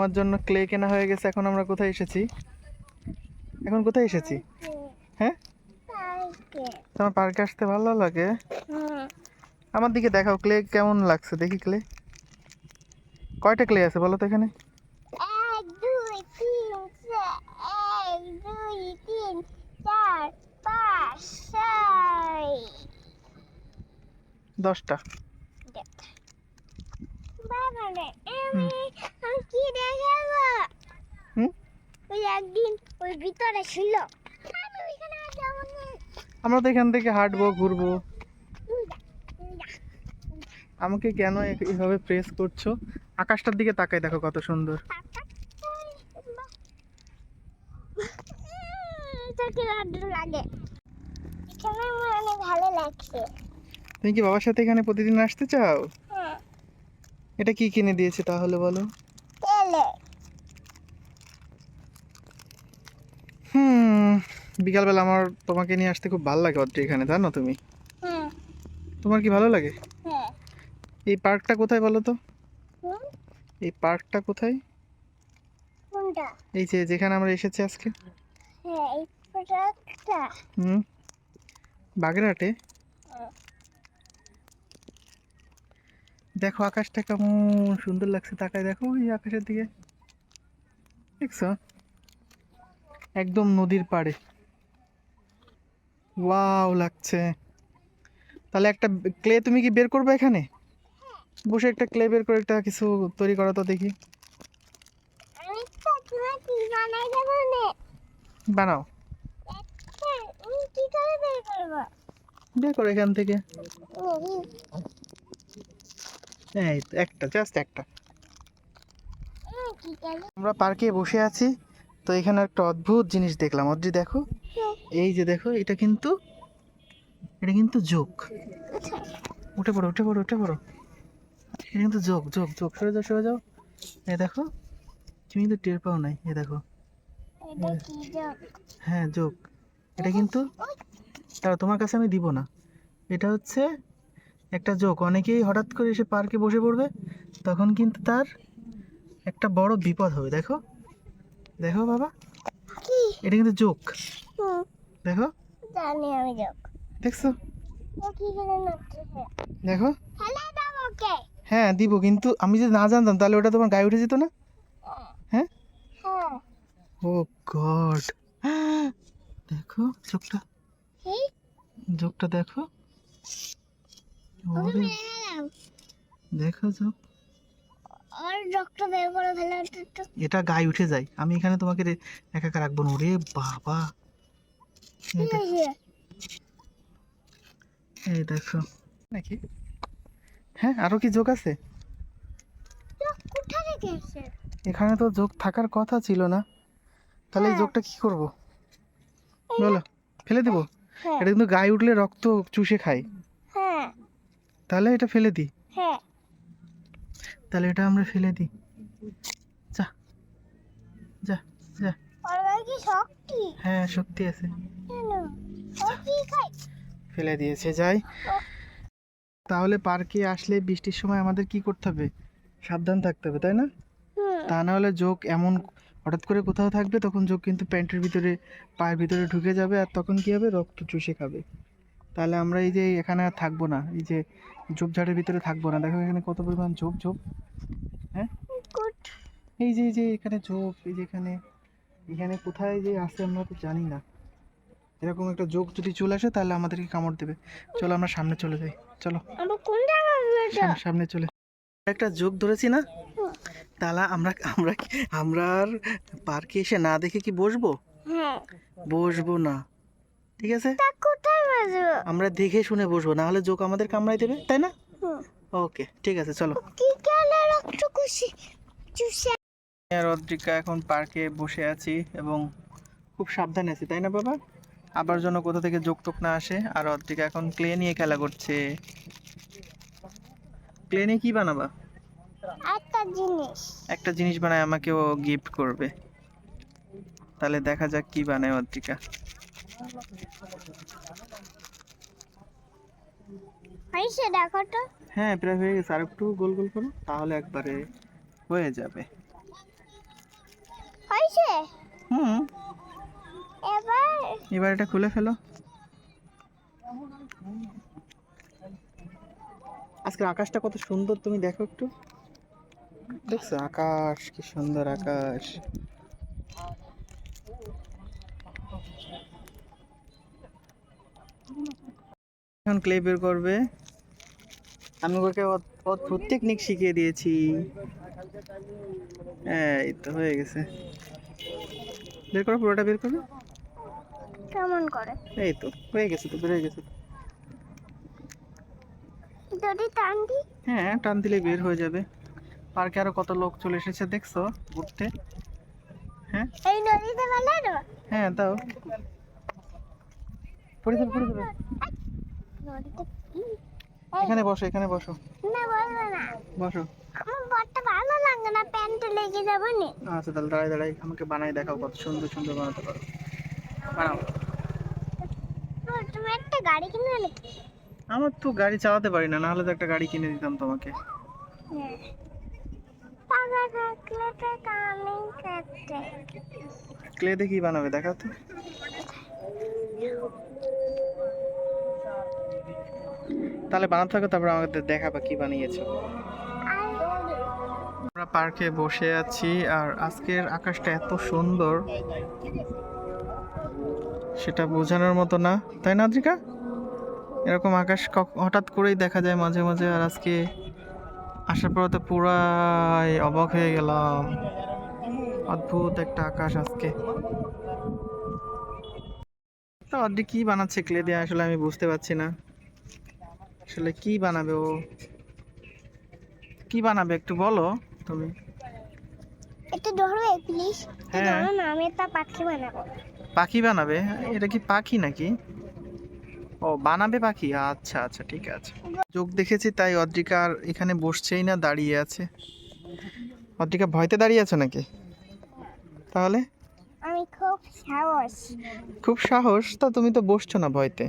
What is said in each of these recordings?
তোমার জন্য ক্লে কেনা হয়ে গেছে এখন আমরা কোথায় এসেছি? এখন কোথায় এসেছি? হ্যাঁ? তোমার পার্কে আসতে ভালো লাগে? আমার দিকে দেখাও ক্লে কেমন লাগছে? দেখি ক্লে কয়টা ক্লে আছে বলো তো এখানে? দশটা। কি দেখাবো? ওই একদিন ওই ভিতরে ছিল। আমি ওইখানে আর যাব না। আমরা তো এখান থেকে হাঁটবো ঘুরবো। আমাকে কেন এ- এভাবে প্রেস করছ? আকাশটার দিকে তাকাই দেখো কত সুন্দর। তুমি কি বাবার সাথে এখানে প্রতিদিন আসতে চাও? এটা কি কিনে দিয়েছে তাহলে বলো? হুম বিকালবেলা আমার তোমাকে নিয়ে আসতে খুব ভালো লাগে অদ্রি এখানে জানো তুমি? তোমার কি ভালো লাগে? হ্যাঁ। এই পার্কটা কোথায় বলো তো? এই পার্কটা কোথায়? এই যে যেখানে আমরা এসেছি আজকে। হ্যাঁ হুম। বাগেরহাটে? দেখো আকাশটা কেমন সুন্দর লাগছে তাকায় দেখো ওই আকাশের দিকে। দেখছ? একদম নদীর পাড়ে। ওয়াও লাগছে। তাহলে একটা ক্লে তুমি কি বের করবে এখানে? বসে একটা ক্লে বের করে একটা কিছু তৈরি করা তো দেখি। বানাও। বের করো এখান থেকে। এই, তো, একটা জাস্ট একটা। আমরা পার্কে বসে আছি তো এখানে একটা অদ্ভুত জিনিস দেখলাম। অদ্রি দেখো। এই যে দেখো এটা কিন্তু এটা কিন্তু যোগ উঠে পড়ো উঠে পড়ো উঠে পড়ো। এটা কিন্তু যোগ যোগ যোগ সরে যাও সরে যাও। এই দেখো তুমি কিন্তু টের পাও নাই এই দেখো। হ্যাঁ যোগ এটা কিন্তু তারা তোমার কাছে আমি দিব না। এটা হচ্ছে একটা যোগ অনেকেই হঠাৎ করে এসে পার্কে বসে পড়বে তখন কিন্তু তার একটা বড় বিপদ হবে দেখো। দেখো বাবা এটা কিন্তু যোগ হুম। দেখো। জানি আমি যোগ দেখছ? দেখো। হ্যাঁ দিব কিন্তু আমি যদি না জানতাম তাহলে ওটা তোমার গায়ে উঠে যেত না? হ্যাঁ? হ্যাঁ। Oh God. দেখো চোখটা যোগটা দেখো আমি ওরে, মেরে গেলাম দেখো যোগ আর যোগটা বের করে ফেলে এটা গায়ে উঠে যায়। আমি এখানে তোমাকে রে- একা একা রাখব না। ওরে বাবা। এই দেখো, নাকি? হ্যাঁ আরও কি যোগ আছে? এখানে তো যোগ থাকার কথা ছিল না। তাহলে এই হ্যাঁ। যোগটা কি করব? বলো। ফেলে দেবো? হ্যাঁ। এটা কিন্তু গায়ে উঠলে রক্ত চুষে খায়। তাহলে এটা ফেলে দিই। হ্যাঁ। তাহলে এটা আমরা ফেলে দিই। যা। যা যা। কি শক্তি? হ্যাঁ শক্তি আছে। ফেলে দিয়েছে যাই। তাহলে পার্কে আসলে বৃষ্টির সময় আমাদের কি করতে হবে? সাবধান থাকতে হবে তাই না? তা না হলে যোগ এমন হঠাৎ করে কোথাও থাকবে তখন যোগ কিন্তু প্যান্টের ভিতরে পায়ের ভিতরে ঢুকে যাবে আর তখন কি হবে? রক্ত চুষে খাবে। তাহলে আমরা এই যে এখানে আর থাকব না এই যে ঝোপঝাড়ের ভিতরে থাকব না। দেখো এখানে কত পরিমাণ ঝোপ ঝোপ। হ্যাঁ? এই যে এই যে এখানে ঝোপ এই যে এখানে এখানে কোথায় যে আছে আমরা তো জানি না। এরকম একটা যোগ যদি চলে আসে তাহলে আমাদেরকে কামড় দেবে। চলো আমরা সামনে চলে যাই। চলো। সামনে চলে। একটা যোগ ধরেছি না? তাহলে আমরা আমরা আমরা আর পার্কে এসে না দেখে কি বসবো? হ্যাঁ। বসবো না। ঠিক আছে? আমরা দেখে শুনে বসবো না হলে যোগ আমাদের কামড়াই দেবে তাই না? ওকে ঠিক আছে চলো। রদ্রিকা এখন পার্কে বসে আছি এবং খুব সাবধানে আছি তাই না বাবা? আবার জন্য কোথা থেকে যোগ টোক না আসে আর রদ্রিকা এখন ক্লে নিয়ে খেলা করছে। ক্লে নিয়ে কি বানাবা? একটা জিনিস। একটা জিনিস বানায় আমাকে ও গিফট করবে। তাহলে দেখা যাক কি বানায় অদ্রিকা হয়েছে দেখো তো। হ্যাঁ প্রায় হয়ে গেছে। আর একটু গোল গোল করো তাহলে একবারে হয়ে যাবে। হয়েছে হুম। এবার? এবার এটা খুলে ফেলো। আজকে আকাশটা কত সুন্দর তুমি দেখো একটু। দেখছ? আকাশ কি সুন্দর আকাশ। এখন ক্লে বের করবে। আমি ওকে অদ- অদ্ভুত টেকনিক শিখিয়ে দিয়েছি। এই তো হয়ে গেছে। বের করো পুরোটা বের করো। কেমন করে? এই তো হয়ে গেছে তো বের হয়ে গেছে যদি টান দি হ্যাঁ টান দিলে বের হয়ে যাবে। পার্কে আরও কত লোক চলে এসেছে দেখছ? ঘুরতে। হ্যাঁ? এই নদীতে দেবো হ্যাঁ দাও। পড়ে যাবে পড়ে যাবে। নদীতে কি? এখানে বসো এখানে বসো। না বলব না। বসো। আমার বরটা ভালো লাগে না প্যান্টে লেগে যাব নি। আচ্ছা তাহলে দাঁড়াই দাঁড়াই আমাকে বানাই দেখাও কত সুন্দর সুন্দর বানাতে পারো। বানাও। তুমি একটা গাড়ি কিনে আনলে আমার তো গাড়ি চালাতে পারি না নাহলে তো একটা গাড়ি কিনে দিতাম তোমাকে। করতে। ক্লে কি বানাবে দেখাও তো। তাহলে বানাতে থাকো, তারপর আমাদের দেখাবা কি বানিয়েছো। আমরা পার্কে বসে আছি, আর আজকের আকাশটা এত সুন্দর। সেটা বোঝানোর মতো না। তাই না, আদ্রিকা? এরকম আকাশ হঠাৎ করেই দেখা যায় মাঝে মাঝে, আর আজকে আসার পর তো পুরাই অবাক হয়ে গেলাম। অদ্ভুত একটা আকাশ আজকে। তা অদ্রি কি বানাচ্ছে, ক্লে দিয়ে আসলে আমি বুঝতে পারছি না। আসলে কি বানাবে ও? কি বানাবে একটু বলো তুমি। একটু ধরবে প্লিজ হ্যাঁ। ধরো না আমি একটা পাখি বানাবো। পাখি বানাবে? এটা কি পাখি নাকি? ও বানাবে পাখি? আচ্ছা আচ্ছা ঠিক আছে। চোখ দেখেছি তাই অদ্রিকা আর এখানে বসছেই না দাঁড়িয়ে আছে। অদ্রিকা ভয়তে দাঁড়িয়ে আছো নাকি? তাহলে? আমি খুব সাহস। খুব সাহস? তা তুমি তো বসছো না ভয়তে।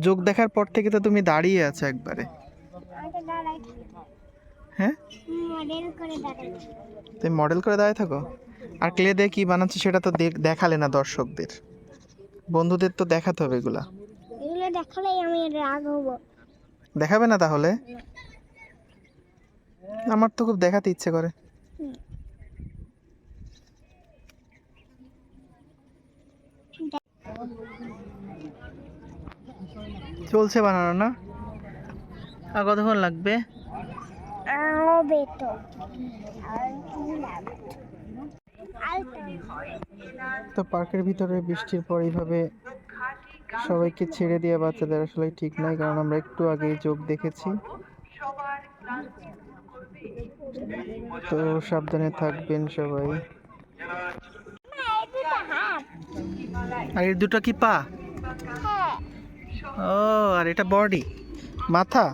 যোগ দেখার পর থেকে তো তুমি দাঁড়িয়ে আছো একবারে। হ্যাঁ? মডেল করে তুমি মডেল করে দাঁড়িয়ে থাকো? আর ক্লে দিয়ে কি বানাচ্ছে সেটা তো দেখ- দেখালে না দর্শকদের। বন্ধুদের তো দেখাতে হবে এগুলা। দেখালেই আমি রাগ হব। দেখাবে না তাহলে? আমার তো খুব দেখাতে ইচ্ছে করে। চলছে বানানো না? আর কতক্ষণ লাগবে? তো পার্কের ভিতরে বৃষ্টির পর এইভাবে সবাইকে ছেড়ে দিয়ে বাচ্চাদের আসলে ঠিক নয় কারণ আমরা একটু আগেই যোগ দেখেছি। তো সাবধানে থাকবেন সবাই। হাত আর এর দুটো কি পা? হ্যাঁ। ও আর এটা বডি মাথা?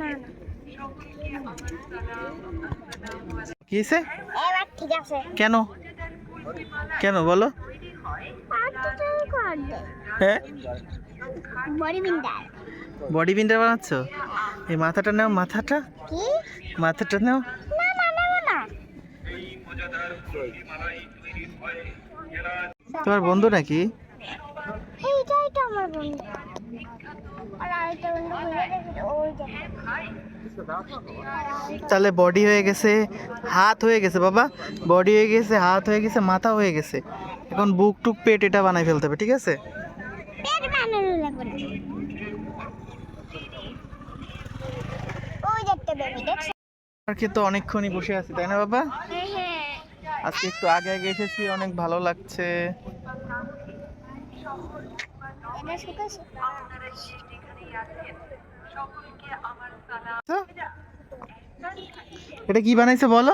না না। কি ঠিক আছে। কেন? কেন বলো। হ্যাঁ? বডি বিল্ডার বডি বানাচ্ছ? এই মাথাটা নাও মাথাটা। মাথাটা নাও। তোমার বন্ধু নাকি? আমার বন্ধু। আর আরেকটা বন্ধু ওই তাহলে বডি হয়ে গেছে হাত হয়ে গেছে বাবা। বডি হয়ে গেছে হাত হয়ে গেছে মাথা হয়ে গেছে। এখন বুক টুক পেট এটা বানাই ফেলতে হবে ঠিক আছে? পেট বানানো লাগবে। ওই দেখতে বেবি দেখছ পার্কে তো অনেকক্ষণই বসে আছি তাই না বাবা? হ্যাঁ হ্যাঁ। আজকে একটু আগে আগে এসেছি অনেক ভালো লাগছে। এটা কি বানাইছে বলো?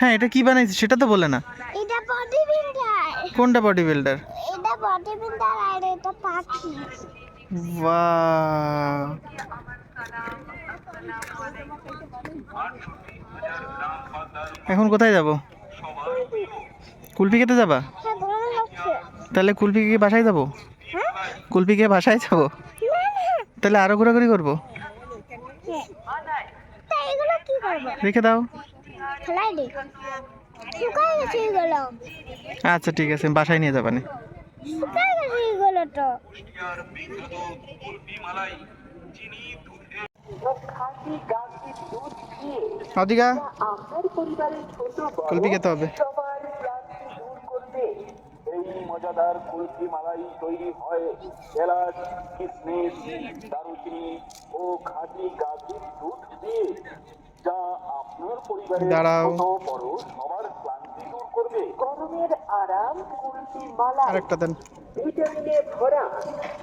হ্যাঁ এটা কি বানাইছে সেটা তো বলে না। এটা বডি বিল্ডার কোনটা বডি বিল্ডার এটা বডি বিল্ডার আর এটা পাখি। বাহ। এখন কোথায় যাব? কুলপি খেতে যাবা? হ্যাঁ তাহলে কুলপি কি বাসায় যাব? কুলপি কে বাসায় যাব? তাহলে আরও ঘোরাঘুরি করব? হ্যাঁ। রেখে দাও। আচ্ছা ঠিক আছে বাসায় নিয়ে যাবানে। অধিকা কুলপি খেতে হবে। এই মজাদার কুলফি মালাই তৈরি হয় এলাচ কিশমিশ দারুচিনি ও খাঁটি গাভীর দুধ দিয়ে যা আপনার পরিবারের। ছোট বড় সবার ক্লান্তি দূর করবে। গরমের আরাম কুলফি মালাই। আরেকটা দেন। ভিটামিনে ভরা।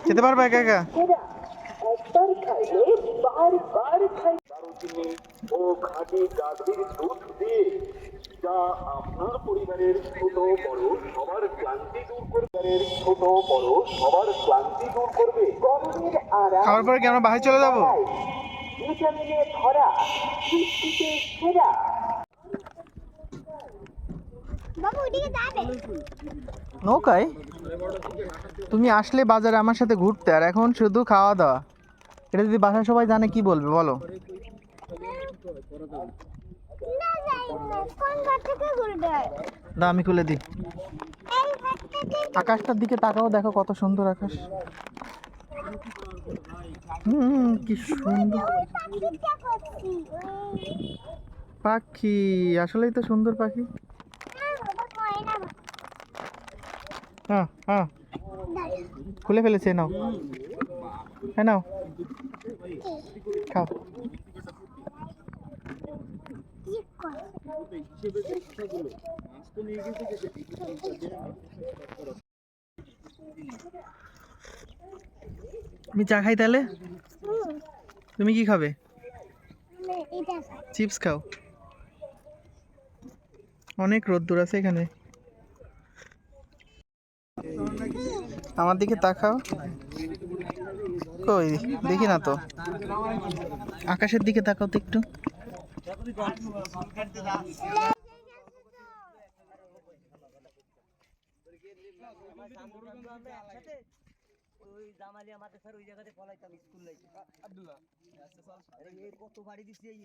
খেতে পারবে একা একা? একবার খাইলে বারবার খাই দারুচিনি ও খাঁটি গাভীর দুধ দিয়ে যা আপনার পরিবারের ছোট বড় সবার ক্লান্তি দূর করবে ছোট বড় সবার ক্লান্তি দূর করবে। গরমের আরাম খাওয়ার পরে কি আমরা বাসায় চলে যাব? ভিটামিনে ভরা পুষ্টিতে সেরা। নৌকায়? তুমি আসলে বাজারে আমার সাথে ঘুরতে আর এখন শুধু খাওয়া দাওয়া। এটা যদি বাসায় সবাই জানে কি বলবে? বলো। না আমি খুলে দিই। আকাশটার দিকে তাকাও, দেখো কত সুন্দর আকাশ। হুম, কি সুন্দর। পাখি, আসলেই তো সুন্দর পাখি। হ্যাঁ হ্যাঁ। খুলে ফেলেছে নাও। হ্যাঁ নাও। খাও। তুমি চা খাই তাহলে? তুমি কি খাবে? চিপস খাও। অনেক রোদ্দুর আছে এখানে। আমার দিকে তাকাও। কই, দেখি না তো। আকাশের দিকে তাকাও তো একটু। ওই জামালিয়া মাদ্রাসার ওই জায়গাতে পলাইতাম স্কুল আব্দুল্লাহ। কত বাড়ি দিছি এই